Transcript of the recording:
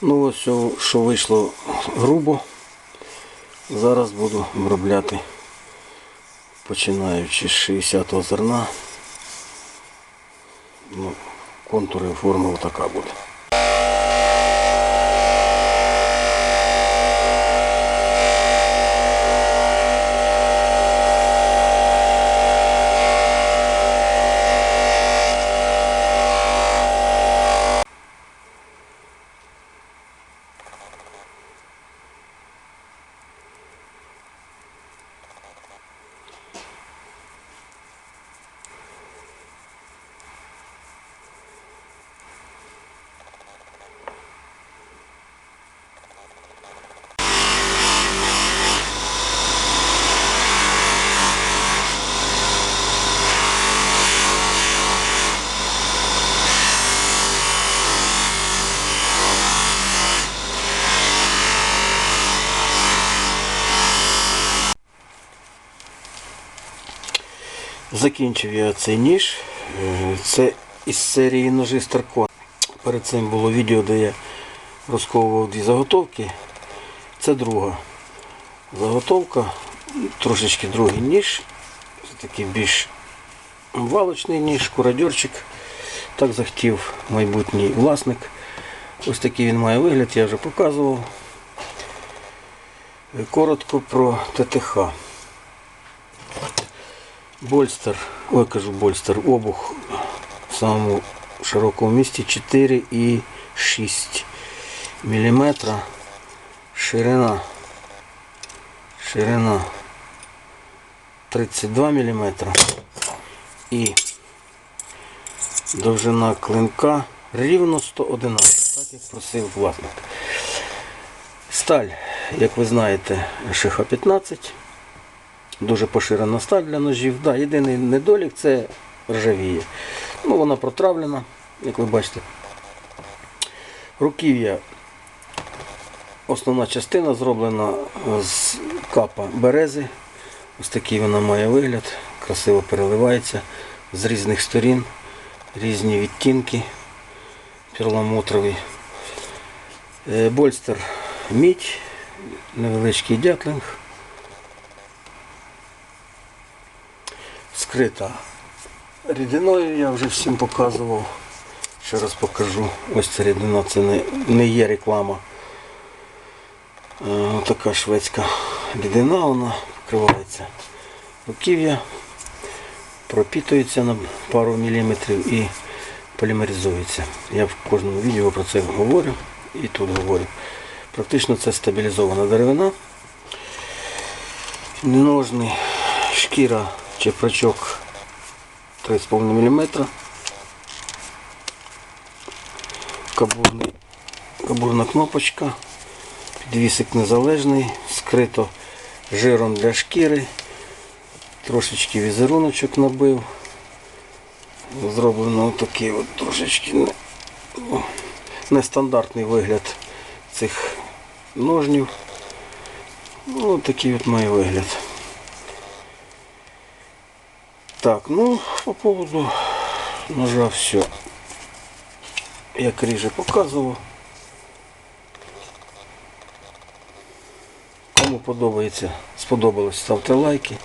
Ну ось що, вийшло грубо. Зараз буду обробляти, починаючи з 60-го зерна. Ну, контури формула така буде. Закінчив я цей ніж. Е, Це із серії ножи Старкон. Перед цим було відео, де я розковував дві заготовки. Це друга заготовка, трошечки другий ніж. Це такий більш валочний ніж, куродерчик. Так захотів майбутній власник. Ось такий він має вигляд, я вже показував. Е, Коротко про ТТХ. Больстер, ой, кажу больстер, обух в самому широкому місці 4,6 мм. Ширина. Ширина 32 мм. І довжина клинка рівно 111, так як просив власник. Сталь, як ви знаєте, ШХ-15. Дуже поширена сталь для ножів. Да, єдиний недолік це ржавіє. Ну, вона протравлена, як ви бачите. Руків'я. Основна частина зроблена з капа берези. Ось такий вона має вигляд, красиво переливається з різних сторін, різні відтінки перламутрові. Е, Больстер мідь, невеличкий дятлинг. Скрита рідиною, я вже всім показував. Ще раз покажу. Ось ця рідина, це не, не є реклама. Е, така шведська рідина, вона покривається руків'я, пропітується на пару міліметрів і полімеризується. Я в кожному відео про це говорю і тут говорю. Практично це стабілізована деревина. Ножний шкіра чепрачок 3,5 мм. Кабурна кнопочка, підвісик незалежний, скрито жиром для шкіри, трошечки візеруночок набив. Зроблено такий от трошечки ну, нестандартний вигляд цих ножнів. Ну, такий от має вигляд. Так, ну, по поводу ножа все. Як ріже показував. Кому подобається, сподобалось, ставте лайки.